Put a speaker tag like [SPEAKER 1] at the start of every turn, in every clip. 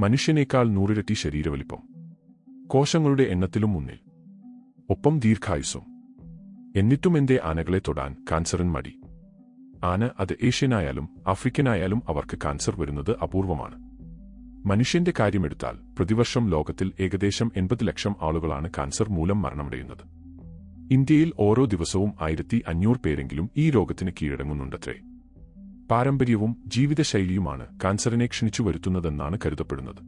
[SPEAKER 1] മനുഷ്യനേക്കാൾ നൂറിരട്ടി ശരീരവലിപ്പം. കോശങ്ങളുടെ എണ്ണത്തിലും മുന്നിൽ. ഒപ്പം ദീർഘായുസ്സും. എന്നിട്ടും എന്റെ ആനകളെ തൊടാൻ കാൻസറിൻ മടി. ആന അത് ഏഷ്യനായാലും ആഫ്രിക്കനായാലും അവർക്ക് കാൻസർ വരുന്നത് അപൂർവമാണ്. മനുഷ്യന്റെ കാര്യമെടുത്താൽ പ്രതിവർഷം ലോകത്തിൽ ഏകദേശം എൺപത് ലക്ഷം ആളുകളാണ് കാൻസർ മൂലം മരണമടയുന്നത്. ഇന്ത്യയിൽ ഓരോ ദിവസവും ആയിരത്തി അഞ്ഞൂറ് പേരെങ്കിലും ഈ രോഗത്തിന് കീഴടങ്ങുന്നുണ്ടത്രേ. പാരമ്പര്യവും ജീവിതശൈലിയുമാണ് കാൻസറിനെ ക്ഷണിച്ചു വരുത്തുന്നതെന്നാണ് കരുതപ്പെടുന്നത്.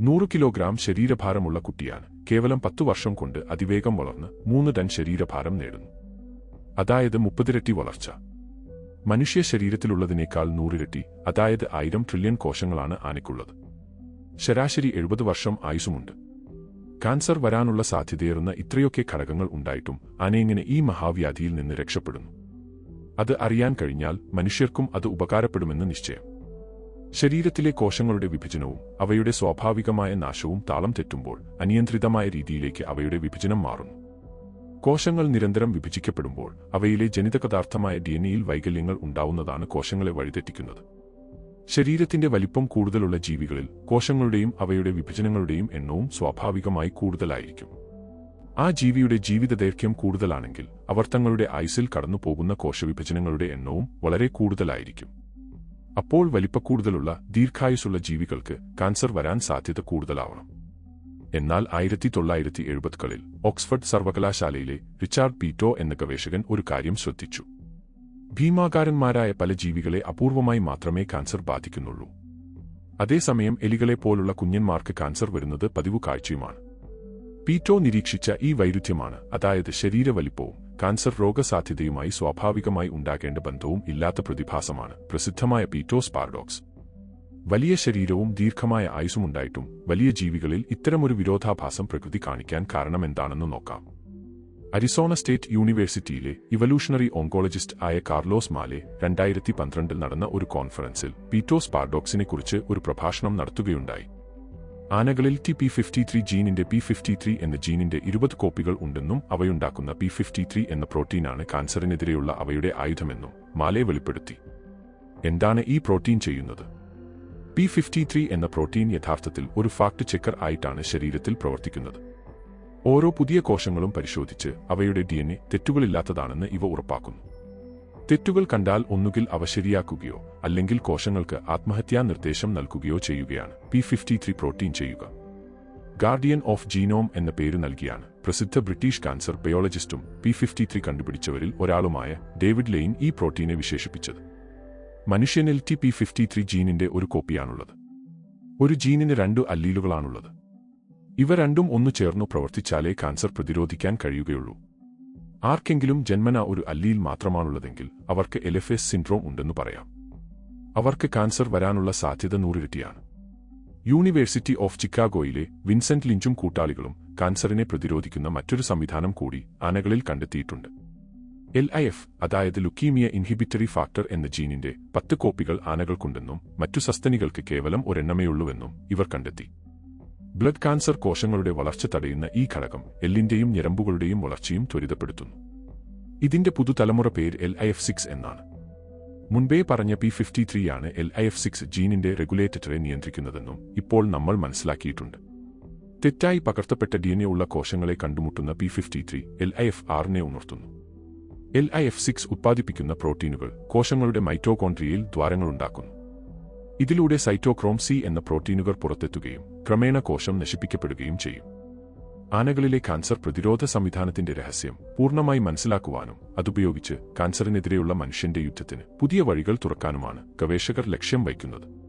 [SPEAKER 1] നൂറ് കിലോഗ്രാം ശരീരഭാരമുള്ള കുട്ടിയാണ്. കേവലം പത്തു വർഷം കൊണ്ട് അതിവേഗം വളർന്ന് മൂന്ന് ടൺ ശരീരഭാരം നേടുന്നു. അതായത് മുപ്പതിരട്ടി വളർച്ച. മനുഷ്യ ശരീരത്തിലുള്ളതിനേക്കാൾ നൂറിരട്ടി അതായത് ആയിരം ട്രില്യൺ കോശങ്ങളാണ് ആനയ്ക്കുള്ളത്. ശരാശരി എഴുപത് വർഷം ആയുസുമുണ്ട് കാൻസർ വരാനുള്ള സാധ്യതയേറുന്ന ഇത്രയൊക്കെ ഘടകങ്ങൾ ഉണ്ടായിട്ടും ആനയെങ്ങനെ ഈ മഹാവ്യാധിയിൽ നിന്ന് രക്ഷപ്പെടുന്നു. അത് അറിയാൻ കഴിഞ്ഞാൽ മനുഷ്യർക്കും അത് ഉപകാരപ്പെടുമെന്ന് നിശ്ചയം. ശരീരത്തിലെ കോശങ്ങളുടെ വിഭജനവും അവയുടെ സ്വാഭാവികമായ നാശവും താളം തെറ്റുമ്പോൾ അനിയന്ത്രിതമായ രീതിയിലേക്ക് അവയുടെ വിഭജനം മാറുന്നു. കോശങ്ങൾ നിരന്തരം വിഭജിക്കപ്പെടുമ്പോൾ അവയിലെ ജനിതകdartമായ ഡിഎൻഇയിൽ വൈകല്യങ്ങൾ ഉണ്ടാവുന്നതാണ് കോശങ്ങളെ വഴിതെറ്റിക്കുന്നത്. ശരീരത്തിന്റെ വലിപ്പം കൂടുതലുള്ള ജീവികളിൽ കോശങ്ങളുടെയും അവയുടെ വിഭജനങ്ങളുടെയും എണ്ണവും സ്വാഭാവികമായി കൂടുതലായിരിക്കും. ആ ജീവിയുടെ ജീവിതദൈർഘ്യം കൂടുതലാണെങ്കിൽ അവർ തങ്ങളുടെ ആയുസിൽ കടന്നുപോകുന്ന കോശവിഭജനങ്ങളുടെ എണ്ണവും വളരെ കൂടുതലായിരിക്കും. അപ്പോൾ വലിപ്പക്കൂടുതലുള്ള ദീർഘായുസുള്ള ജീവികൾക്ക് കാൻസർ വരാൻ സാധ്യത കൂടുതലാവണം. എന്നാൽ ആയിരത്തി തൊള്ളായിരത്തി എഴുപതുകളിൽ ഓക്സ്ഫർഡ് സർവകലാശാലയിലെ റിച്ചാർഡ് പീറ്റോ എന്ന ഗവേഷകൻ ഒരു കാര്യം ശ്രദ്ധിച്ചു. ഭീമാകാരന്മാരായ പല ജീവികളെ അപൂർവമായി മാത്രമേ കാൻസർ ബാധിക്കുന്നുള്ളൂ. അതേസമയം എലികളെ പോലുള്ള കുഞ്ഞന്മാർക്ക് കാൻസർ വരുന്നത് പതിവ് കാഴ്ചയുമാണ് പീറ്റോ നിരീക്ഷിച്ച ഈ വൈരുദ്ധ്യമാണ് അതായത് ശരീരവലിപ്പവും കാൻസർ രോഗസാധ്യതയുമായി സ്വാഭാവികമായി ഉണ്ടാകേണ്ട ബന്ധവും ഇല്ലാത്ത പ്രതിഭാസമാണ് പ്രസിദ്ധമായ പീറ്റോസ് പാരഡോക്സ്. വലിയ ശരീരവും ദീർഘമായ ആയുസുമുണ്ടായിട്ടും വലിയ ജീവികളിൽ ഇത്തരമൊരു വിരോധാഭാസം പ്രകൃതി കാണിക്കാൻ കാരണമെന്താണെന്ന് നോക്കാം. അരിസോണ സ്റ്റേറ്റ് യൂണിവേഴ്സിറ്റിയിലെ ഇവല്യൂഷണറി ഓങ്കോളജിസ്റ്റ് ആയ കാർലോസ് മാലെ രണ്ടായിരത്തി പന്ത്രണ്ടിൽ നടന്ന ഒരു കോൺഫറൻസിൽ പീറ്റോസ് പാർഡോക്സിനെക്കുറിച്ച് ഒരു പ്രഭാഷണം നടത്തുകയുണ്ടായി. ആനകളിൽ ടി പി ഫിഫ്റ്റി ത്രീ ജീനിന്റെ പി ഫിഫ്റ്റി ത്രീ എന്ന ജീനിന്റെ ഇരുപത് കോപ്പികൾ ഉണ്ടെന്നും അവയുണ്ടാക്കുന്ന പി ഫിഫ്റ്റി ത്രീ എന്ന പ്രോട്ടീനാണ് കാൻസറിനെതിരെയുള്ള അവയുടെ ആയുധമെന്നും മാലെ വെളിപ്പെടുത്തി. എന്താണ് ഈ പ്രോട്ടീൻ ചെയ്യുന്നത്? പി ഫിഫ്റ്റി ത്രീ എന്ന പ്രോട്ടീൻ യഥാർത്ഥത്തിൽ ഒരു ഫാക്ട് ചെക്കർ ആയിട്ടാണ് ശരീരത്തിൽ പ്രവർത്തിക്കുന്നത്. ഓരോ പുതിയ കോശങ്ങളും പരിശോധിച്ച് അവയുടെ ഡി എൻ എ തെറ്റുകളില്ലാത്തതാണെന്ന് ഇവ ഉറപ്പാക്കുന്നു. തെറ്റുകൾ കണ്ടാൽ ഒന്നുകിൽ അവ ശരിയാക്കുകയോ അല്ലെങ്കിൽ കോശങ്ങൾക്ക് ആത്മഹത്യാ നിർദ്ദേശം നൽകുകയോ ചെയ്യുകയാണ്. പി ഫിഫ്റ്റി ത്രീ പ്രോട്ടീൻ ചെയ്യുക. ഗാർഡിയൻ ഓഫ് ജീനോം എന്ന പേര് നൽകിയാണ്. പ്രസിദ്ധ ബ്രിട്ടീഷ് കാൻസർ ബയോളജിസ്റ്റും പി ഫിഫ്റ്റി കണ്ടുപിടിച്ചവരിൽ ഒരാളുമായ ഡേവിഡ് ലെയിൻ ഈ പ്രോട്ടീനെ വിശേഷിപ്പിച്ചത്. മനുഷ്യനിൽ ടി പി ഫിഫ്റ്റി ജീനിന്റെ ഒരു കോപ്പിയാണുള്ളത്. ഒരു ജീനിന് രണ്ടു അല്ലീലുകളാണുള്ളത്. ഇവ രണ്ടും ഒന്നു ചേർന്നു പ്രവർത്തിച്ചാലേ കാൻസർ പ്രതിരോധിക്കാൻ കഴിയുകയുള്ളൂ. ആർക്കെങ്കിലും ജന്മന ഒരു അല്ലിയിൽ മാത്രമാണുള്ളതെങ്കിൽ അവർക്ക് എലഫേസ് സിൻഡ്രോം ഉണ്ടെന്ന് പറയാം. അവർക്ക് കാൻസർ വരാനുള്ള സാധ്യത നൂറിരട്ടിയാണ്. യൂണിവേഴ്സിറ്റി ഓഫ് ചിക്കാഗോയിലെ വിൻസെന്റ് ലിഞ്ചും കൂട്ടാളികളും കാൻസറിനെ പ്രതിരോധിക്കുന്ന മറ്റൊരു സംവിധാനം കൂടി ആനകളിൽ കണ്ടെത്തിയിട്ടുണ്ട്. എൽ ഐ എഫ് അതായത് ലുക്കീമിയ ഇൻഹിബിറ്ററി ഫാക്ടർ എന്ന ജീനിന്റെ പത്ത് കോപ്പികൾ ആനകൾക്കുണ്ടെന്നും മറ്റു സസ്തനികൾക്ക് കേവലം ഒരെണ്ണമേയുള്ളൂവെന്നും ഇവർ കണ്ടെത്തി. ബ്ലഡ് കാൻസർ കോശങ്ങളുടെ വളർച്ച തടയുന്ന ഈ ഘടകം എല്ലിന്റെയും ഞരമ്പുകളുടെയും വളർച്ചയും ത്വരിതപ്പെടുത്തുന്നു. ഇതിന്റെ പുതുതലമുറ പേര് എൽ ഐ എഫ് സിക്സ് എന്നാണ്. മുൻപേ പറഞ്ഞ പി ഫിഫ്റ്റി ത്രീ ആണ് എൽ ഐ എഫ് സിക്സ് ജീനിന്റെ റെഗുലേറ്ററെ നിയന്ത്രിക്കുന്നതെന്നും ഇപ്പോൾ നമ്മൾ മനസ്സിലാക്കിയിട്ടുണ്ട്. തെറ്റായി പകർത്തപ്പെട്ട ഡി എൻ എ ഉള്ള കോശങ്ങളെ കണ്ടുമുട്ടുന്ന P fifty three L I F ആറിനെ ഉണർത്തുന്നു. എൽ ഐ എഫ് സിക്സ് ഉത്പാദിപ്പിക്കുന്ന പ്രോട്ടീനുകൾ കോശങ്ങളുടെ മൈറ്റോകോൺട്രിയയിൽ ദ്വാരങ്ങളുണ്ടാക്കുന്നു. ഇതിലൂടെ സൈറ്റോക്രോം സി എന്ന പ്രോട്ടീനുകൾ പുറത്തെത്തുകയും ക്രമേണ കോശം നശിപ്പിക്കപ്പെടുകയും ചെയ്യും. ആനകളിലെ കാൻസർ പ്രതിരോധ സംവിധാനത്തിന്റെ രഹസ്യം പൂർണമായി മനസ്സിലാക്കുവാനും അതുപയോഗിച്ച് കാൻസറിനെതിരെയുള്ള മനുഷ്യന്റെ യുദ്ധത്തിന് പുതിയ വഴികൾ തുറക്കാനുമാണ് ഗവേഷകർ ലക്ഷ്യം വയ്ക്കുന്നത്.